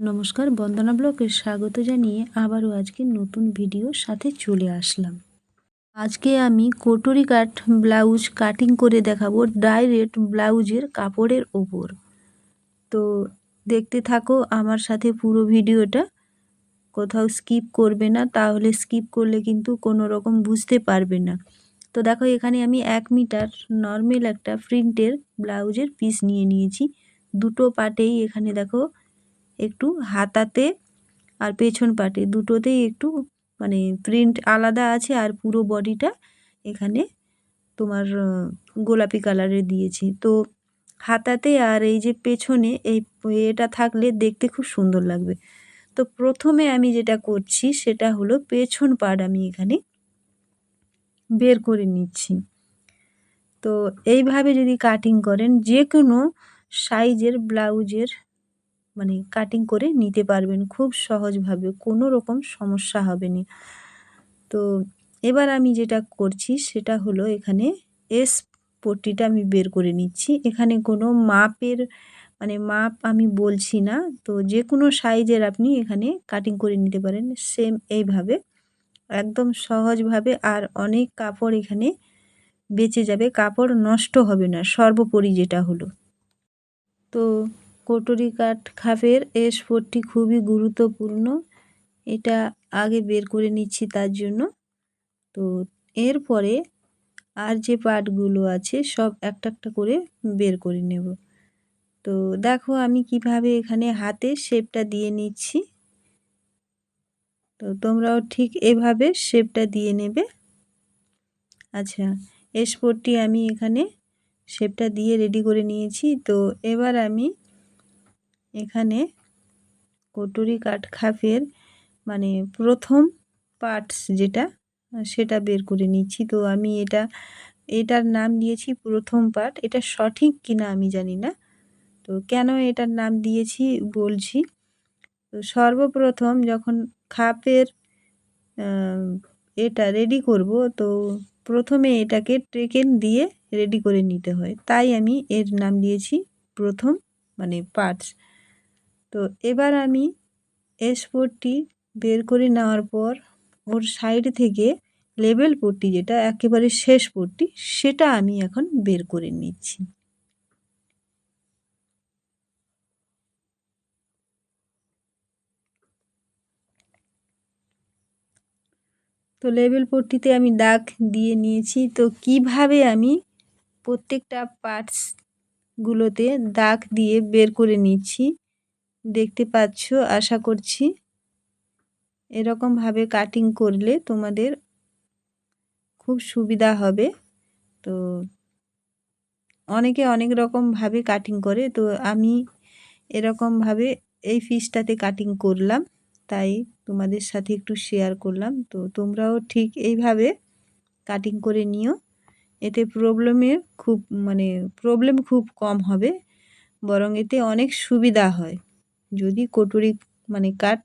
নমস্কার, বন্দনা ব্লকে স্বাগত জানিয়ে আবারও আজকে নতুন ভিডিওর সাথে চলে আসলাম। আজকে আমি কোটরি কাট ব্লাউজ কাটিং করে দেখাবো ডাইরেক্ট ব্লাউজের কাপড়ের ওপর। তো দেখতে থাকো আমার সাথে পুরো ভিডিওটা, কোথাও স্কিপ করবে না, তাহলে স্কিপ করলে কিন্তু কোনো রকম বুঝতে পারবে না। তো দেখো এখানে আমি এক মিটার নর্মাল একটা প্রিন্টের ব্লাউজের পিস নিয়ে নিয়েছি। দুটো পাটেই এখানে দেখো একটু হাতাতে আর পেছন পাটে দুটোতেই একটু মানে প্রিন্ট আলাদা আছে আর পুরো বডিটা এখানে তোমার গোলাপি কালারের দিয়েছি। তো হাতাতে আর এই যে পেছনে এই এটা থাকলে দেখতে খুব সুন্দর লাগবে। তো প্রথমে আমি যেটা করছি সেটা হলো পেছন পাট আমি এখানে বের করে নিচ্ছি। তো এইভাবে যদি কাটিং করেন যে কোনো সাইজের ব্লাউজের মানে কাটিং করে নিতে পারবেন খুব সহজভাবে, কোনো রকম সমস্যা হবে না। তো এবার আমি যেটা করছি সেটা হলো এখানে এস পট্টিটা আমি বের করে নিচ্ছি। এখানে কোনো মাপের মানে মাপ আমি বলছি না, তো যে কোনো সাইজের আপনি এখানে কাটিং করে নিতে পারেন সেম এইভাবে। একদম সহজভাবে আর অনেক কাপড় এখানে বেঁচে যাবে, কাপড় নষ্ট হবে না, সর্বোপরি যেটা হলো। তো কোটরি কাঠ খাপের এ স্পোর্টটি খুবই গুরুত্বপূর্ণ। এটা আগে বের করে নিচ্ছি তার জন্য। তো এরপরে আর যে পার্টগুলো আছে সব একটা একটা করে বের করে নেব। তো দেখো আমি কীভাবে এখানে হাতে শেপটা দিয়ে নিচ্ছি। তো তোমরাও ঠিক এভাবে শেপটা দিয়ে নেবে। আচ্ছা স্পোর্টটি আমি এখানে শেপটা দিয়ে রেডি করে নিয়েছি। তো এবার আমি এখানে কটুরি কাঠ খাপের মানে প্রথম পার্টস যেটা, সেটা বের করে নিচ্ছি। তো আমি এটা, এটার নাম দিয়েছি প্রথম পার্ট এটা সঠিক কিনা আমি জানি না। তো কেন এটার নাম দিয়েছি বলছি? তো সর্বপ্রথম যখন খাপের এটা রেডি করব, তো প্রথমে এটাকে ট্রেকেন দিয়ে রেডি করে নিতে হয়। তাই আমি এর নাম দিয়েছি প্রথম মানে পার্টস তো এবার আমি এসপোর্টটি বের করে নেওয়ার পর ওর সাইড থেকে লেবেল পট্টি যেটা একেবারে শেষ পট্টি সেটা আমি এখন বের করে নিচ্ছি। তো লেবেল পট্টিতে আমি দাগ দিয়ে নিয়েছি। তো কীভাবে আমি প্রত্যেকটা পার্টসগুলোতে দাগ দিয়ে বের করে নিচ্ছি? দেখতে পাচ্ছ, আশা করছি। এরকমভাবে কাটিং করলে তোমাদের খুব সুবিধা হবে। তো অনেকে অনেক রকমভাবে কাটিং করে। তো আমি এরকমভাবে এই ফিসটাতে কাটিং করলাম। তাই তোমাদের সাথে একটু শেয়ার করলাম। তো তোমরাও ঠিক এইভাবে কাটিং করে নিও। এতে প্রবলেমের খুব মানে প্রবলেম খুব কম হবে। বরং এতে অনেক সুবিধা হয়। যদি কটুরি মানে কাট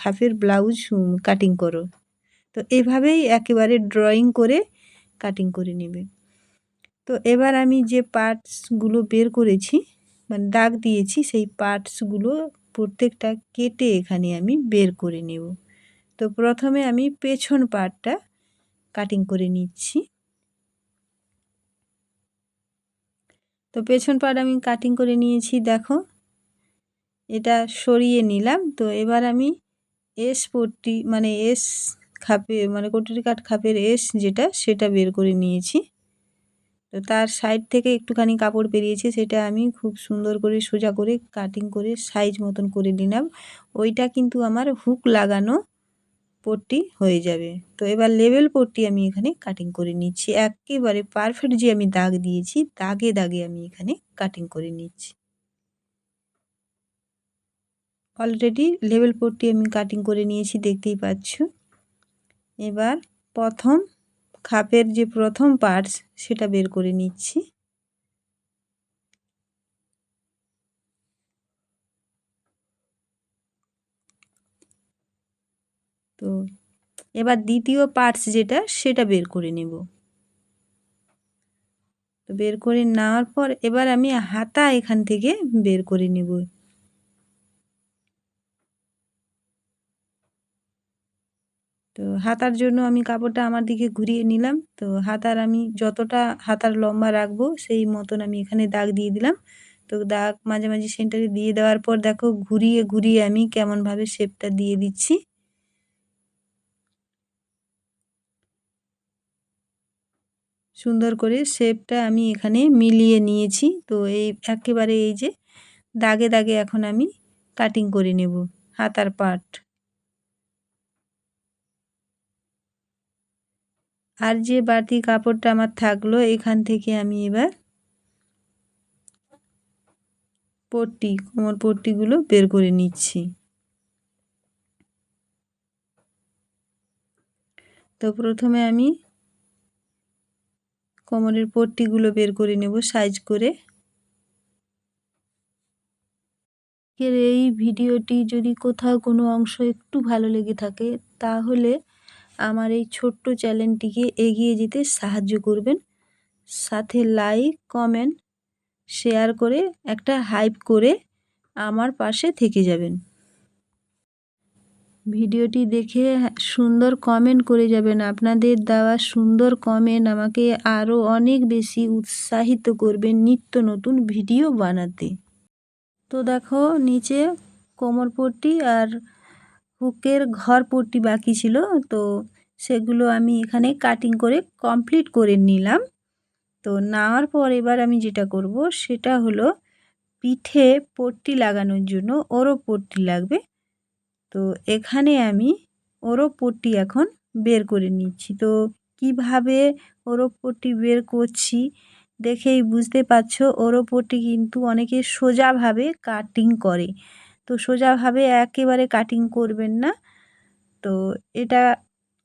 খাফের ব্লাউজ কাটিং করো। তো এভাবেই একেবারে ড্রয়িং করে কাটিং করে নেবে। তো এবার আমি যে পার্টসগুলো বের করেছি মানে দাগ দিয়েছি, সেই পার্টসগুলো প্রত্যেকটা কেটে এখানে আমি বের করে নেব। তো প্রথমে আমি পেছন পার্টটা কাটিং করে নিচ্ছি। তো পেছন পার্ট আমি কাটিং করে নিয়েছি, দেখো। এটা সরিয়ে নিলাম। তো এবার আমি এস পট্টি মানে এস খাপে মানে কটুরি কাঠ খাপের এস যেটা, সেটা বের করে নিয়েছি। তো তার সাইড থেকে একটুখানি কাপড় বেরিয়েছে, সেটা আমি খুব সুন্দর করে সোজা করে কাটিং করে সাইজ মতন করে নিলাম। ওইটা কিন্তু আমার হুক লাগানো পট্টি হয়ে যাবে। তো এবার লেবেল পট্টি আমি এখানে কাটিং করে নিচ্ছি। একেবারে পারফেক্ট যে আমি দাগ দিয়েছি, দাগে দাগে আমি এখানে কাটিং করে নিচ্ছি। অলরেডি লেভেল পট্টি আমি কাটিং করে নিয়েছি, দেখতেই পাচ্ছ। এবার প্রথম খাপের যে প্রথম পার্টস সেটা বের করে নিচ্ছি। তো এবার দ্বিতীয় পার্টস যেটা, সেটা বের করে নেব। তো বের করে নেওয়ার পর এবার আমি হাতা এখান থেকে বের করে নেব। তো হাতার জন্য আমি কাপড়টা আমার দিকে ঘুরিয়ে নিলাম। তো হাতার আমি যতটা হাতার লম্বা রাখব, সেই মতন আমি এখানে দাগ দিয়ে দিলাম। তো দাগ মাঝে মাঝে সেন্টারে দিয়ে দেওয়ার পর দেখো ঘুরিয়ে ঘুরিয়ে আমি কেমনভাবে শেপটা দিয়ে দিচ্ছি। সুন্দর করে শেপটা আমি এখানে মিলিয়ে নিয়েছি। তো এই একেবারে এই যে দাগে দাগে এখন আমি কাটিং করে নেব হাতার পার্ট আর যে বাড়তি কাপড়টা আমার থাকল, এখান থেকে আমি এবার পট্টি, কোমর পট্টিগুলো বের করে নিচ্ছি। তো প্রথমে আমি কোমরের পট্টিগুলো বের করে নেব সাইজ করে। এই ভিডিওটি যদি কোথাও কোনো অংশ একটু ভালো লেগে থাকে, তাহলে আমার এই ছোট্ট চ্যানেলটিকে এগিয়ে যেতে সাহায্য করবেন। সাথে লাইক কমেন্ট শেয়ার করে একটা হাইপ করে আমার পাশে থেকে যাবেন। ভিডিওটি দেখে সুন্দর কমেন্ট করে যাবেন। আপনাদের দেওয়া সুন্দর কমেন্ট আমাকে আরও অনেক বেশি উৎসাহিত করবে নিত্য নতুন ভিডিও বানাতে। তো দেখো, নিচে কোমরপট্টি আর হুকের ঘর পট্টি বাকি ছিল, তো সেগুলো আমি এখানে কাটিং করে কমপ্লিট করে নিলাম। তো নেওয়ার পর এবার আমি যেটা করব, সেটা হলো পিঠে পট্টি লাগানোর জন্য ওরও পট্টি লাগবে। তো এখানে আমি ওরও পট্টি এখন বের করে নিচ্ছি। তো কীভাবে পট্টি বের করছি দেখেই বুঝতে পারছ পট্টি কিন্তু অনেকে সোজাভাবে কাটিং করে। তো সোজাভাবে একেবারে কাটিং করবেন না। তো এটা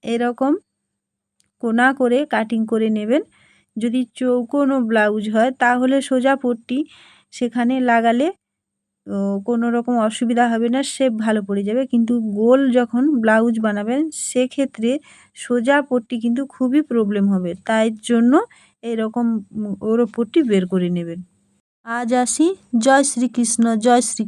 এরকম কোনা করে কাটিং করে নেবেন। যদি চৌকোনো ব্লাউজ হয়, তাহলে সোজা পট্টি সেখানে লাগালে কোনো রকম অসুবিধা হবে না শেপ ভালো পড়ে যাবে। কিন্তু গোল যখন ব্লাউজ বানাবেন, সেক্ষেত্রে সোজা পট্টি কিন্তু খুবই প্রবলেম হবে। তাই জন্য এরকম ওরও পট্টি বের করে নেবেন। আজ আসি। জয় শ্রীকৃষ্ণ, জয় শ্রী